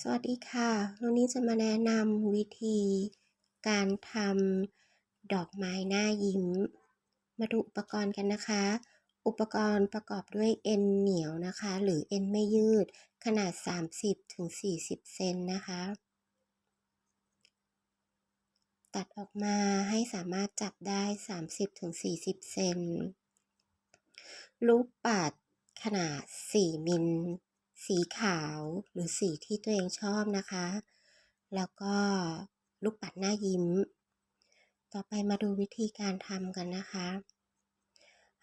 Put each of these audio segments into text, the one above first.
สวัสดีค่ะ วันนี้จะมาแนะนำวิธีการทำดอกไม้หน้ายิ้ม มาดูอุปกรณ์กันนะคะ อุปกรณ์ประกอบด้วยเอ็นเหนียวนะคะ หรือเอ็นไม่ยืด ขนาด 30-40เซนนะคะ ตัดออกมาให้สามารถจับได้ 30-40เซน ลูกปัดขนาด 4 มิล สีขาวหรือสีที่ตัวเองชอบนะคะ แล้วก็ลูกปัดหน้ายิ้ม ต่อไปมาดูวิธีการทำกันนะคะ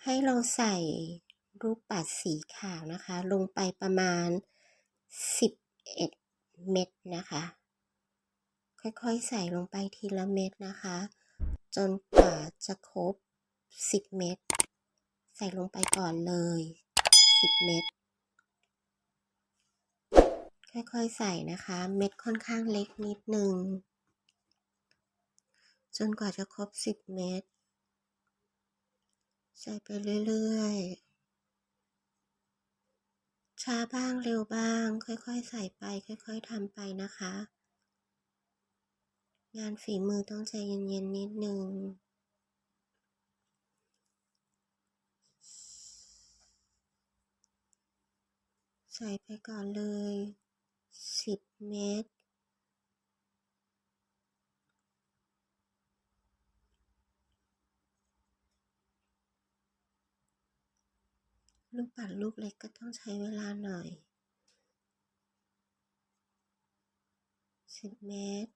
ให้เราใส่ลูกปัดสีขาวนะคะ ลงไปประมาณ 11 เม็ดนะคะ ค่อยๆใส่ลงไปทีละเม็ดนะคะ จนกว่าจะครบ 10 เม็ดใส่ลงไปก่อนเลย 10 เม็ด ค่อยๆใส่นะคะ เม็ดค่อนข้างเล็กนิดนึง จนกว่าจะครบ 10 เม็ด ใส่ไปเรื่อยๆ ช้าบ้างเร็วบ้าง ค่อยๆ ใส่ไป ค่อย ๆทำไปนะคะ งานฝีมือต้องใจเย็นๆ นิดนึงใส่ไปก่อนเลย 10เม็ดลูกปัดลูกเล็กก็ต้องใช้เวลาหน่อย10เมตร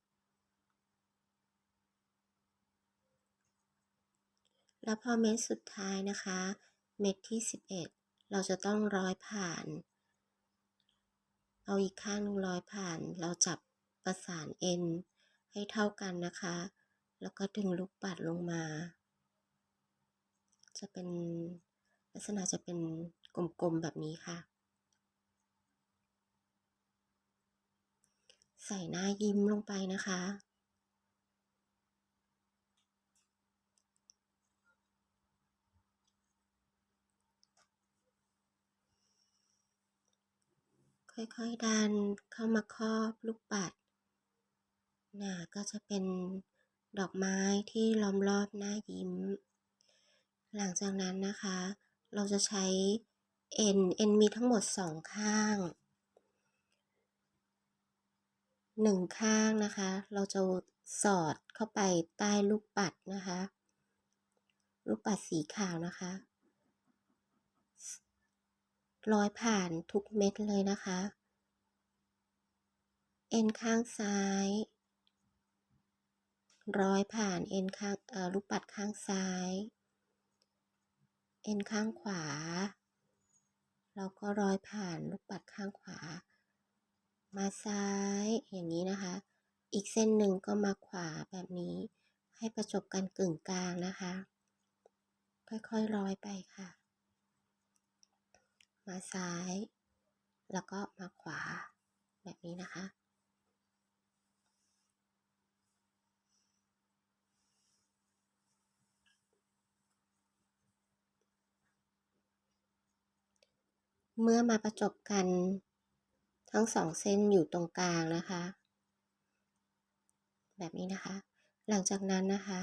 แล้วพอเม็ดสุดท้ายนะคะ เม็ดที่11เราจะต้องร้อยผ่าน เอาอีกข้างหนึ่งลอยผ่าน เราจับประสานเอ็นให้เท่ากันนะคะ แล้วก็ดึงลูกปัดลงมา จะเป็นลักษณะจะเป็นกลมๆแบบนี้ค่ะ ใส่หน้ายิ้มลงไปนะคะ ค่อยๆดันเข้ามาครอบลูกปัดน่ะก็จะเป็นดอกไม้ที่ล้อมรอบหน้ายิ้ม หลังจากนั้นนะคะ เราจะใช้เอ็นเอ็นมีทั้งหมดสองข้างหนึ่งข้างนะคะ เราจะสอดเข้าไปใต้ลูกปัดนะคะ ลูกปัดสีขาวนะคะ ร้อยผ่านทุกเม็ดเลยนะคะ เอ็นข้างซ้าย ร้อยผ่านเอ็นข้างลูกปัดข้างซ้าย เอ็นข้างขวาเราก็ร้อยผ่านลูกปัดข้างขวา มาซ้ายอย่างนี้นะคะ อีกเส้นหนึ่งก็มาขวาแบบนี้ให้ประจบกันกึ่งกลางนะคะ ค่อยๆร้อยไปค่ะ มาซ้าย แล้วก็มาขวาแบบนี้นะคะ เมื่อมาประจบกันทั้งสองเส้นอยู่ตรงกลางนะคะ แบบนี้นะคะ หลังจากนั้นนะคะ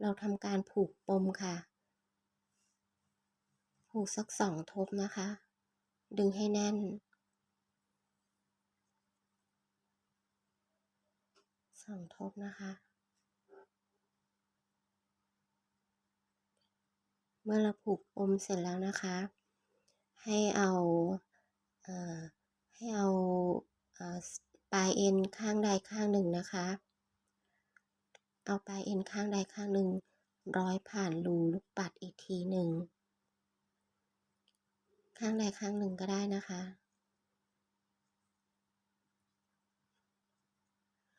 เราทำการผูกปมค่ะ ผูกสักสองทบนะคะ ดึงให้แน่น สองทบนะคะ เมื่อเราผูกปมเสร็จแล้วนะคะ ให้เอาเอ่อให้เอาเอ่อปลายเอ็นข้างใดข้างหนึ่งนะคะ เอาปลายเอ็นข้างใดข้างหนึ่งร้อยผ่านรูลูกปัดอีกทีหนึ่ง ข้างใดข้างหนึ่งก็ได้นะคะ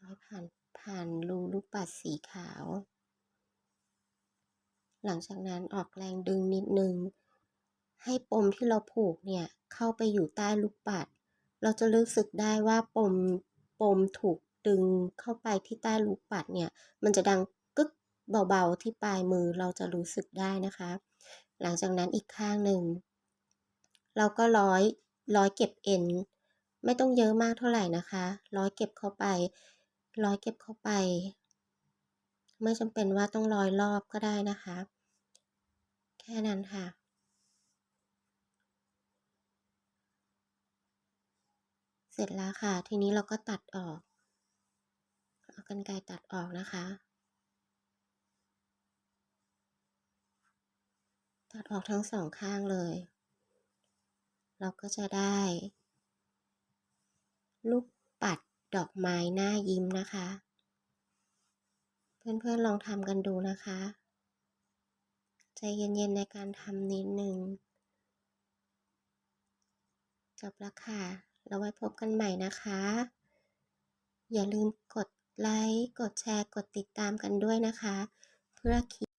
ร้ผ่านผ่านรูลูกปัดสีขาว หลังจากนั้นออกแรงดึงนิดนึง ให้ปมที่เราผูกเนี่ย เข้าไปอยู่ใต้ลูกปัด เราจะรู้สึกได้ว่าปมปมถูกดึงเข้าไปที่ใต้ลูกปัดเนี่ย มันจะดังกึกเบาๆที่ปลายมือเราจะรู้สึกได้นะคะ หลังจากนั้นอีกข้างหนึ่ง เราก็ร้อยร้อยเก็บเอ็นไม่ต้องเยอะมากเท่าไหร่นะคะ ร้อยเก็บเข้าไป ร้อยเก็บเข้าไป ไม่จำเป็นว่าต้องร้อยรอบก็ได้นะคะ แค่นั้นค่ะเสร็จแล้วค่ะ ทีนี้เราก็ตัดออก เอากรรไกตัดออกนะคะ ตัดออกทั้งสองข้างเลย เราก็จะได้ ลูกปัดดอกไม้หน้ายิ้มนะคะ เพื่อนๆลองทำกันดูนะคะ ใจเย็นๆในการทำนิดนึงจบแล้วค่ะ เราไว้พบกันใหม่นะคะ อย่าลืมกดไลค์ กดแชร์ กดติดตามกันด้วยนะคะ เพื่อคลิป